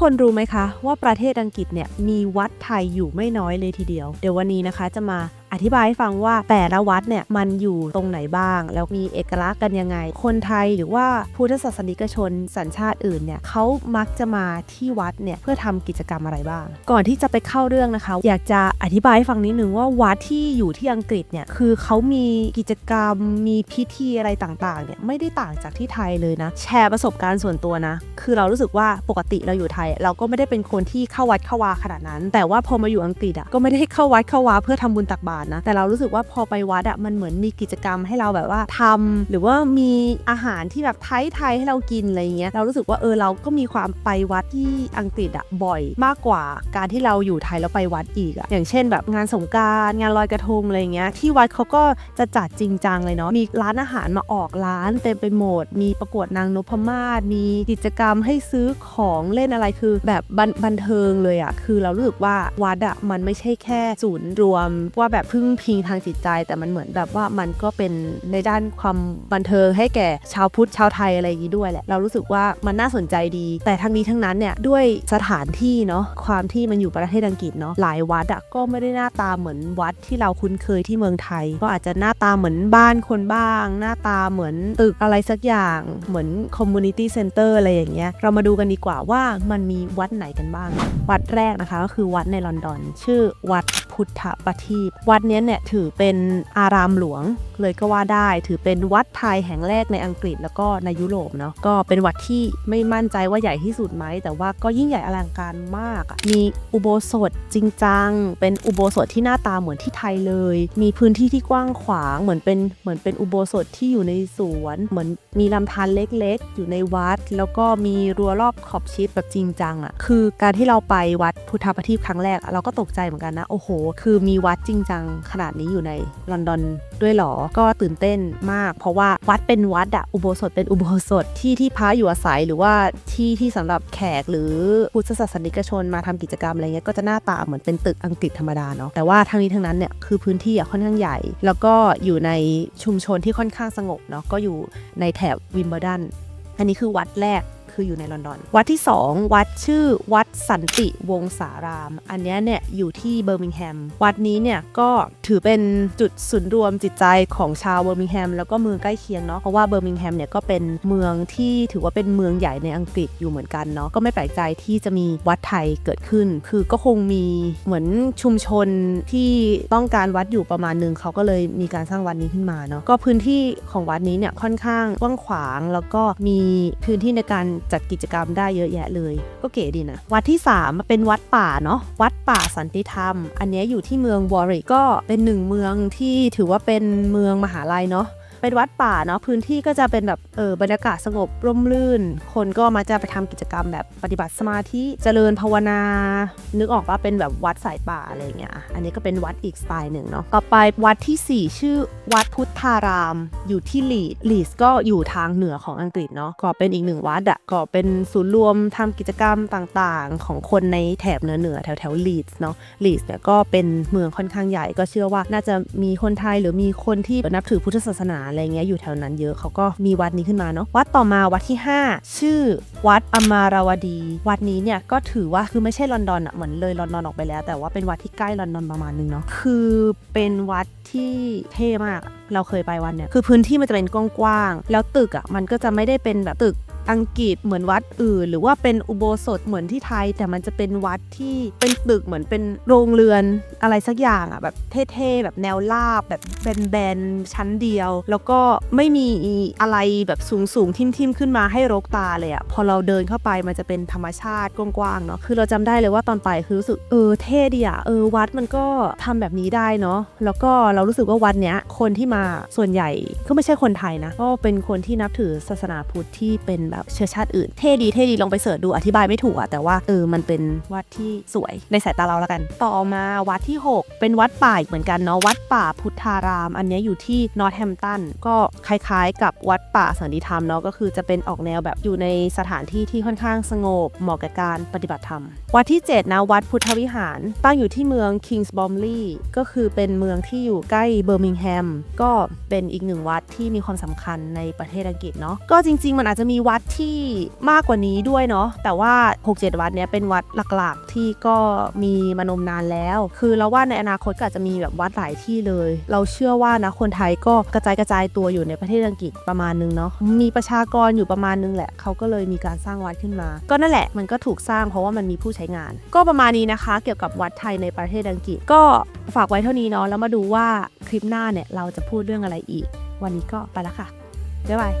คนรู้ไหมคะ ว่าประเทศอังกฤษเนี่ยมีวัดไทยอยู่ไม่น้อยเลยทีเดียว เดี๋ยววันนี้นะคะจะมา อธิบายให้ฟังว่าแต่ละวัดเนี่ยมันอยู่ตรงไหนบ้าง แล้วมีเอกลักษณ์กันยังไง คนไทยหรือว่าพุทธศาสนิกชนสัญชาติอื่นเนี่ยเขามักจะมาที่วัดเนี่ยเพื่อทำกิจกรรมอะไรบ้าง ก่อนที่จะไปเข้าเรื่องนะคะ อยากจะอธิบายให้ฟังนิดนึงว่าวัดที่อยู่ที่อังกฤษเนี่ยคือเขามีกิจกรรมมีพิธีอะไรต่างๆเนี่ยไม่ได้ต่างจากที่ไทยเลยนะ แชร์ประสบการณ์ส่วนตัวนะ คือเรารู้สึกว่าปกติเราอยู่ไทย เราก็ไม่ได้เป็นคนที่เข้าวัดเข้าวาขนาดนั้น แต่ว่าพอมาอยู่อังกฤษอะก็ไม่ได้เข้าวัดเข้าวาเพื่อทำบุญตักบาตรนะ แต่เรารู้สึกว่าพอไปวัดอะมันเหมือนมีกิจกรรมให้เราแบบว่าทำหรือว่ามีอาหารที่แบบไทยไทยๆให้เรากินอะไรเงี้ยเรารู้สึกว่าเออเราก็มีความไปวัดที่อังกฤษอะบ่อยมากกว่าการที่เราอยู่ไทยแล้วไปวัดอีกอะอย่างเช่น แบบงานสงการงานลอยกระทงอะไรเงี้ยที่วัดเขาก็จะจัดจริงจังเลยเนาะมีร้านอาหารมาออกร้านเต็มไปหมด มีประกวดนางนพมาศมีกิจกรรมให้ซื้อของเล่นอะไรคือแบบบันบันเทิงเลยอะคือเรารู้สึกว่าวัดอะมันไม่ใช่แค่ศูนย์รวมว่าแบบพึ่งพิงทางจิตใจ แต่มันเหมือนแบบว่ามันก็เป็นในด้านความบันเทิงให้แก่ชาวพุทธชาวไทยอะไรอย่างนี้ด้วยแหละเรารู้สึกว่ามันน่าสนใจดี แต่ทั้งนี้ทั้งนั้นเนี่ยด้วยสถานที่เนาะความที่มันอยู่ประเทศอังกฤษเนาะหลายวัดอะก็ไม่ได้หน้าตาเหมือนวัดที่เราคุ้นเคยที่เมืองไทย ก็อาจจะหน้าตาเหมือนบ้านคนบ้าง หน้าตาเหมือนตึกอะไรสักอย่างเหมือน community center อะไรอย่างเงี้ยเรามาดูกันดีกว่าว่ามันมีวัดไหนกันบ้าง วัดแรกนะคะก็คือวัดในลอนดอน ชื่อวัด พุทธปทีปวัดนี้เนี่ยถือเป็นอารามหลวงเลยก็ว่าได้ ถือเป็นวัดไทยแห่งแรกในอังกฤษแล้วก็ในยุโรปเนาะก็เป็นวัดที่ไม่มั่นใจว่าใหญ่ที่สุดไหม แต่ว่าก็ยิ่งใหญ่อลังการมาก มีอุโบสถจริงจัง เป็นอุโบสถที่หน้าตาเหมือนที่ไทยเลย มีพื้นที่ที่กว้างขวางเหมือนเป็นเหมือนเป็นอุโบสถที่อยู่ในสวน เหมือนมีลำธารเล็กๆ อยู่ในวัด แล้วก็มีรั้วรอบขอบชิดแบบจริงจังอะคือการที่เราไปวัดพุทธปทีปครั้งแรกเราก็ตกใจเหมือนกันนะโอ้โห คือมีวัดจริงจังขนาดนี้อยู่ในลอนดอนด้วยหรอก็ตื่นเต้นมาก เพราะว่าวัดเป็นวัดอะอุโบสถเป็นอุโบสถที่ที่พระอยู่อาศัยหรือว่าที่ที่สำหรับแขกหรือพุทธศาสนิกชนมาทำกิจกรรมอะไรเงี้ยก็จะหน้าตาเหมือนเป็นตึกอังกฤษธรรมดาเนาะแต่ว่าทั้งนี้ทั้งนั้นเนี่ยคือพื้นที่อะค่อนข้างใหญ่ แล้วก็อยู่ในชุมชนที่ค่อนข้างสงบเนาะก็อยู่ในแถบวิมเบิลดันอันนี้คือวัดแรก คืออยู่ในลอนดอน วัดที่ 2 วัดชื่อวัดสันติวงศาราม อันนี้เนี่ยอยู่ที่เบอร์มิงแฮม วัดนี้เนี่ยก็ถือเป็นจุดศูนย์รวมจิตใจของชาวเบอร์มิงแฮมแล้วก็เมืองใกล้เคียงเนาะเพราะว่าเบอร์มิงแฮมเนี่ยก็เป็นเมืองที่ถือว่าเป็นเมืองใหญ่ในอังกฤษอยู่เหมือนกันเนาะก็ไม่แปลกใจที่จะมีวัดไทยเกิดขึ้น คือก็คงมีเหมือนชุมชนที่ต้องการวัดอยู่ประมาณหนึงเขาก็เลยมีการสร้างวัดนี้ขึ้นมาเนาะก็พื้นที่ของวัดนี้เนี่ยค่อนข้างกว้างขวาง แล้วก็มีพื้นที่ในการจัดกิจกรรมได้เยอะแยะเลย ก็เก๋ดีนะ วัดที่ 3 เป็นวัดป่าเนาะวัดป่าสันติธรรม อันนี้อยู่ที่เมืองวอริกก็เป็นหนึ่งเมืองที่ถือว่าเป็นเมืองมหาลัยเนาะ เป็นวัดป่าเนาะพื้นที่ก็จะเป็นแบบเออบรรยากาศสงบร่มรื่น คนก็มาจะไปทำกิจกรรมแบบปฏิบัติสมาธิเจริญภาวนา นึกออกว่าเป็นแบบวัดสายป่าอะไรเงี้ยอันนี้ก็เป็นวัดอีกสไตล์หนึ่งเนาะต่อไปวัดทีสี่4 ชื่อวัดพุทธาราม อยู่ที่ลีดลีดก็อยู่ทางเหนือของอังกฤษเนาะก็เป็นอีกหนึ่งวัดอะก็เป็นศูนย์รวมทำกิจกรรมต่างๆ ของคนในแถบเหนือเหนือแถวแถวลีดเนาะลีสเนี่ยก็เป็นเมืองค่อนข้างใหญ่ก็เชื่อว่าน่าจะมีคนไทยหรือมีคนที่นับถือพุทธศาสนาอะไรเงี้ยอยู่แถวนั้นเยอะเขาก็มีวัดนี้ขึ้นมาเนาะวัดต่อมาวัดที่ 5 ชื่อวัดอมาราวดี วัดนี้เนี่ยก็ถือว่าคือไม่ใช่ลอนดอนอะเหมือนเลยลอนดอนออกไปแล้ว แต่ว่าเป็นวัดที่ใกล้ลอนดอนประมาณนึงเนาะคือเป็นวัดที่เท่มากเราเคยไปวันเนี่ยคือพื้นที่มันจะเป็นกว้างๆแล้วตึกอะมันก็จะไม่ได้เป็นแบบตึก อังกฤษเหมือนวัดอื่น หรือว่าเป็นอุโบสถเหมือนที่ไทย แต่มันจะเป็นวัดที่เป็นตึกเหมือนเป็นโรงเรือนอะไรสักอย่างอะแบบเท่ๆแบบแนวราบแบบแบนๆชั้นเดียว แล้วก็ไม่มีอะไรแบบสูงๆทิ่มๆขึ้นมาให้รกตาเลยอะพอเราเดินเข้าไปมันจะเป็นธรรมชาติกว้างๆเนาะคือเราจำได้เลยว่าตอนไปคือรู้สึกเออเท่ดีอะเออวัดมันก็ทำแบบนี้ได้เนาะแล้วก็เรารู้สึกว่าวัดเนี้ยคนที่มาส่วนใหญ่ก็ไม่ใช่คนไทยนะก็เป็นคนที่นับถือศาสนาพุทธที่เป็นแบบเชื้อชาติอื่น เท่ดีเท่ดีลองไปเสิร์ชดูอธิบายไม่ถูกอะแต่ว่าเออมันเป็นวัดที่สวยในสายตาเราแล้วกัน ต่อมาวัดที่ 6 เป็นวัดป่าเหมือนกันเนาะวัดป่าพุทธาราม อันนี้อยู่ที่นอร์ทแฮมตันก็คล้ายๆ กับวัดป่าสันติธรรมเนาะก็คือจะเป็นออกแนวแบบอยู่ในสถานที่ที่ค่อนข้างสงบเหมาะกับการปฏิบัติธรรม วัดที่ 7 นะวัดพุทธวิหาร ตั้งอยู่ที่เมือง Kings b o m l e y ก็คือเป็นเมืองที่อยู่ใกล้เบอร์มิงแฮม ก็เป็นอีกหนึ่งวัดที่มีความสำคัญในประเทศอังกฤษเนาะก็จริง ๆ มันอาจจะมีวัดที่มากกว่านี้ด้วยเนาะแต่ว่า 6-7 วัดเนี้ยเป็นวัดหลักๆ ที่ก็มีมานมนานแล้ว คือเราว่าในอนาคตก็อาจจะมีแบบวัดหลายที่เลย เราเชื่อว่านะคนไทยก็กระจายกระจายตัวอยู่ในประเทศอังกฤษประมาณนึงเนาะมีประชากรอยู่ประมาณนึงแหละเขาก็เลยมีการสร้างวัดขึ้นมา ก็นั่นแหละมันก็ถูกสร้างเพราะว่ามันมีผู้ใช้งาน ก็ประมาณนี้นะคะ เกี่ยวกับวัดไทยในประเทศอังกฤษ ก็ฝากไว้เท่านี้เนาะแล้วมาดูว่าคลิปหน้าเนี่ยเราจะพูดเรื่องอะไรอีก วันนี้ก็ไปละค่ะบ๊ายบาย